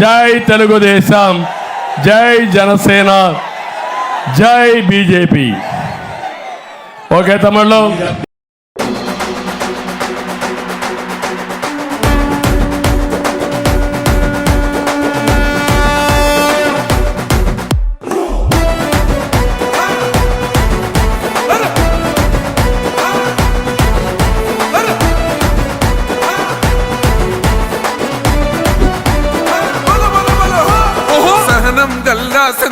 జై తెలుగుదేశం జై జనసేన జై బీజేపీ. ఓకే తమిళ్ళు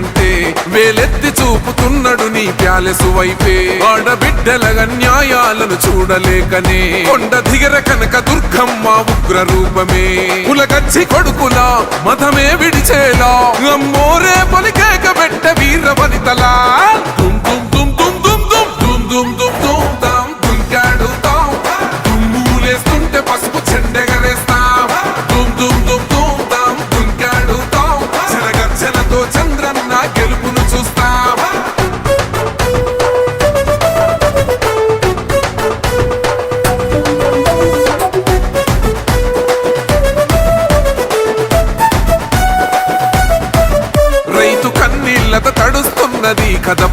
అంటే వేలెత్తి చూపుతున్నాడు నీ ప్యాలెసు వైపే. ఆడబిడ్డల న్యాయాలను చూడలేకనే కొండ దిగర కనక దుర్గమ్మ ఉగ్ర రూపమే కులగచ్చి కొడుకులా మతమే విడిచేలా. అమ్మోరే పలికేక పెట్ట వీర వనితలా. దుమ్ దుమ్ దుమ్ దుమ్ దుమ్ దుమ్ దుమ్ దుమ్ దుమ్.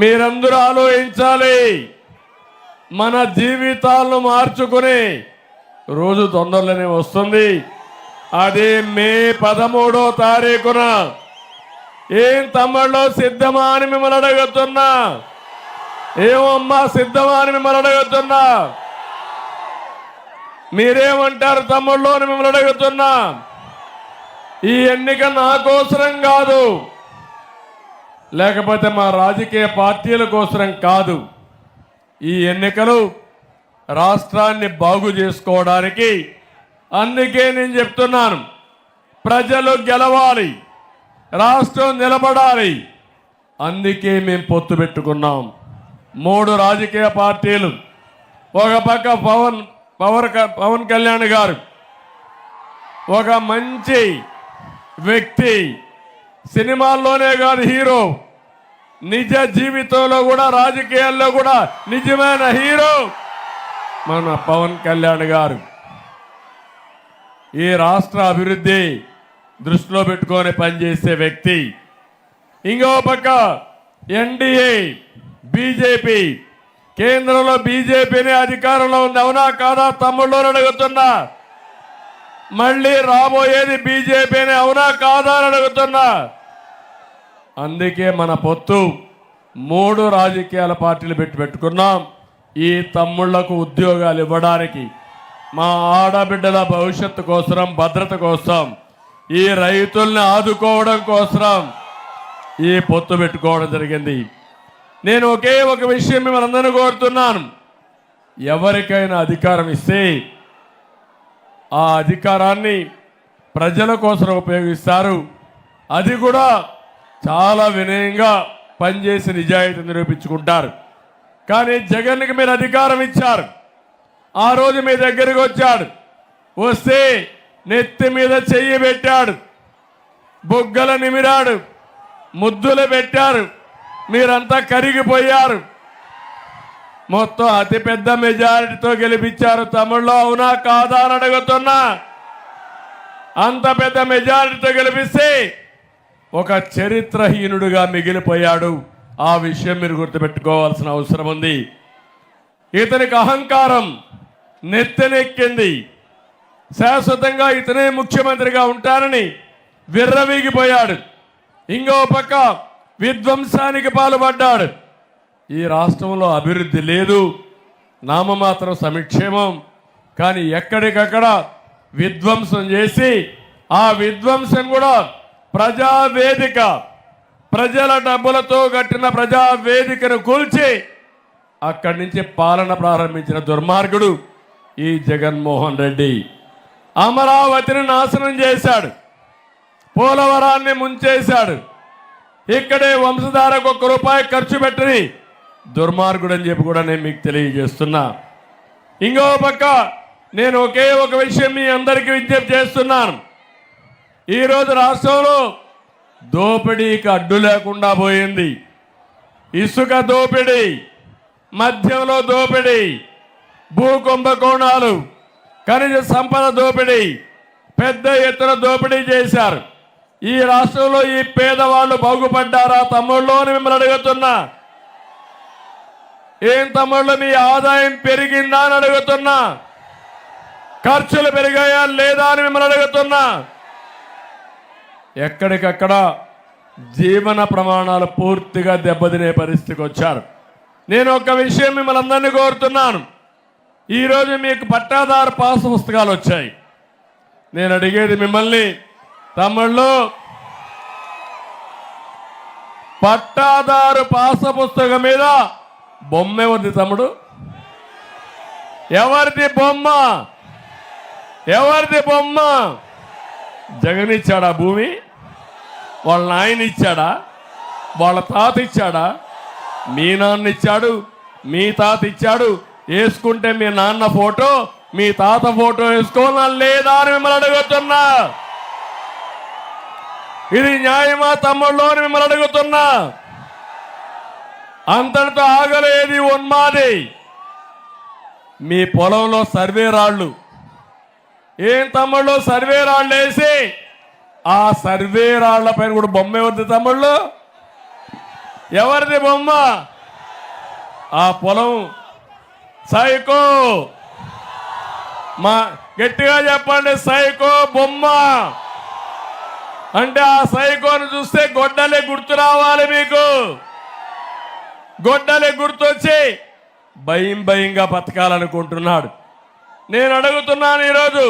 మీరందరూ ఆలోచించాలి. మన జీవితాలను మార్చుకుని రోజు తొందరలోనే వస్తుంది. అది మే పదమూడో తారీఖున ఏం తమ్ముళ్ళు సిద్ధమా అని మిమ్మల్ని అడుగుతున్నా. ఏమమ్మా సిద్ధమా అని మిమ్మల్ని అడుగుతున్నా. మీరేమంటారు తమ్ముళ్ళు అని మిమ్మల్ని అడుగుతున్నా. ఈ ఎన్నిక నా కోసరం కాదు. లేకపోతే మా రాజకీయ పార్టీల కోసరం కాదు. ఈ ఎన్నికలు రాష్ట్రాన్ని బాగు చేసుకోవడానికి అందుకే నేను చెప్తున్నాను. ప్రజలు గెలవాలి రాష్ట్రం నిలబడాలి. అందుకే మేము పొత్తు పెట్టుకున్నాం. మూడు రాజకీయ పార్టీలు. ఒక పక్క పవన్ పవన్ క- పవన్ కళ్యాణ్ గారు. ఒక మంచి వ్యక్తి. సినిమాల్లోనే కాదు హీరో. నిజ జీవితంలో కూడా రాజకీయాల్లో కూడా నిజమైన హీరో మన పవన్ కళ్యాణ్ గారు. ఈ రాష్ట్ర అభివృద్ధి దృష్టిలో పెట్టుకొని పనిచేసే వ్యక్తి. ఇంకో పక్క ఎన్డీఏ బీజేపీ. కేంద్రంలో బీజేపీని అధికారంలో ఉంది అవునా కాదా? తమ్ముళ్ళు అని అడుగుతున్నా మళ్ళీ రాబోయేది బీజేపీని అవునా కాదా అని అడుగుతున్నా. అందుకే మన పొత్తు మూడు రాజకీయాల పార్టీలు పెట్టి పెట్టుకున్నాం. ఈ తమ్ముళ్ళకు ఉద్యోగాలు ఇవ్వడానికి మా ఆడబిడ్డల భవిష్యత్తు కోసం భద్రత కోసం ఈ రైతుల్ని ఆదుకోవడం కోసం ఈ పొత్తు పెట్టుకోవడం జరిగింది. నేను ఒకే ఒక విషయం మిమ్మల్ని అందరినీ కోరుతున్నాను. ఎవరికైనా అధికారం ఇస్తే ఆ అధికారాన్ని ప్రజల కోసం ఉపయోగిస్తారు. అది కూడా చాలా వినయంగా పనిచేసి నిజాయితీ నిరూపించుకుంటారు. కానీ జగన్కి మీరు అధికారం ఇచ్చారు. ఆ రోజు మీ దగ్గరికి వచ్చాడు. వస్తే నెత్తి మీద చెయ్యి పెట్టాడు. బొగ్గల నిమిరాడు. ముద్దులు పెట్టారు. మీరంతా కరిగిపోయారు. మొత్తం అతిపెద్ద మెజారిటీతో గెలిపించారు తమిళ్ళో అవునా కాదా అని అడుగుతున్నా. అంత పెద్ద మెజారిటీతో గెలిపిస్తే ఒక చరిత్రహీనుడుగా మిగిలిపోయాడు. ఆ విషయం మీరు గుర్తుపెట్టుకోవాల్సిన అవసరం ఉంది. ఇతనికి అహంకారం నెత్తెనెక్కింది. శాశ్వతంగా ఇతనే ముఖ్యమంత్రిగా ఉంటారని విర్రవీగిపోయాడు. ఇంకో పక్క విధ్వంసానికి పాల్పడ్డాడు. ఈ రాష్ట్రంలో అభివృద్ధి లేదు. నామమాత్రం సమిక్షేమం. కానీ ఎక్కడికక్కడ విధ్వంసం చేసి ఆ విధ్వంసం కూడా ప్రజావేదిక ప్రజల డబ్బులతో కట్టిన ప్రజావేదికను కూల్చి అక్కడి నుంచి పాలన ప్రారంభించిన దుర్మార్గుడు ఈ జగన్మోహన్ రెడ్డి. అమరావతిని నాశనం చేశాడు. పోలవరాన్ని ముంచేశాడు. ఇక్కడే వంశధారకు ఒక్క రూపాయి ఖర్చు పెట్టని దుర్మార్గుడు అని చెప్పి కూడా నేను మీకు తెలియజేస్తున్నా. ఇంకో పక్క నేను ఒకే ఒక విషయం మీ అందరికీ విజ్ఞప్తి చేస్తున్నాను. ఈరోజు రాష్ట్రంలో దోపిడీకి అడ్డు లేకుండా పోయింది. ఇసుక దోపిడీ మద్యంలో దోపిడీ భూ కుంభకోణాలు ఖనిజ సంపద దోపిడీ పెద్ద ఎత్తున దోపిడీ చేశారు. ఈ రాష్ట్రంలో ఈ పేదవాళ్ళు బాగుపడ్డారా తమ్ముళ్ళు అని మిమ్మల్ని అడుగుతున్నా. ఏం తమ్ముళ్ళు మీ ఆదాయం పెరిగిందా అని అడుగుతున్నా. ఖర్చులు పెరిగాయా లేదా అని మిమ్మల్ని అడుగుతున్నా. ఎక్కడికక్కడ జీవన ప్రమాణాలు పూర్తిగా దెబ్బతినే పరిస్థితికి వచ్చారు. నేను ఒక విషయం మిమ్మల్ని అందరినీ కోరుతున్నాను. ఈరోజు మీకు పట్టాదారు పాస్ పుస్తకాలు వచ్చాయి. నేను అడిగేది మిమ్మల్ని తమ్ముళ్ళు పట్టాదారు పాస పుస్తకం మీద బొమ్మే ఉంది తమ్ముడు. ఎవరిది బొమ్మ? ఎవరిది బొమ్మ? జగన్ ఇచ్చాడా భూమి? వాళ్ళ నాయన ఇచ్చాడా? వాళ్ళ తాత ఇచ్చాడా? మీ నాన్న ఇచ్చాడు మీ తాత ఇచ్చాడు. వేసుకుంటే మీ నాన్న ఫోటో మీ తాత ఫోటో వేసుకోవాలా లేదా అని మిమ్మల్ని అడుగుతున్నా. ఇది న్యాయమా తమ్ముళ్ళు అని మిమ్మల్ని అడుగుతున్నా. అంతటితో ఆగలేది ఉన్మాది. మీ పొలంలో సర్వే రాళ్ళు. ఏం తమ్ముళ్ళు? సర్వే రాళ్ళు వేసి ఆ సర్వే రాళ్ళ పైన కూడా బొమ్మ ఎవరిది తమ్ముళ్ళు? ఎవరిది బొమ్మ? ఆ పొలం. సైకో. మా గట్టిగా చెప్పండి సైకో బొమ్మ. అంటే ఆ సైకోను చూస్తే గొడ్డలే గుర్తు రావాలి మీకు. గొడ్డలే గుర్తొచ్చి భయం భయంగా బతకాలనుకుంటున్నాడు. నేను అడుగుతున్నాను ఈరోజు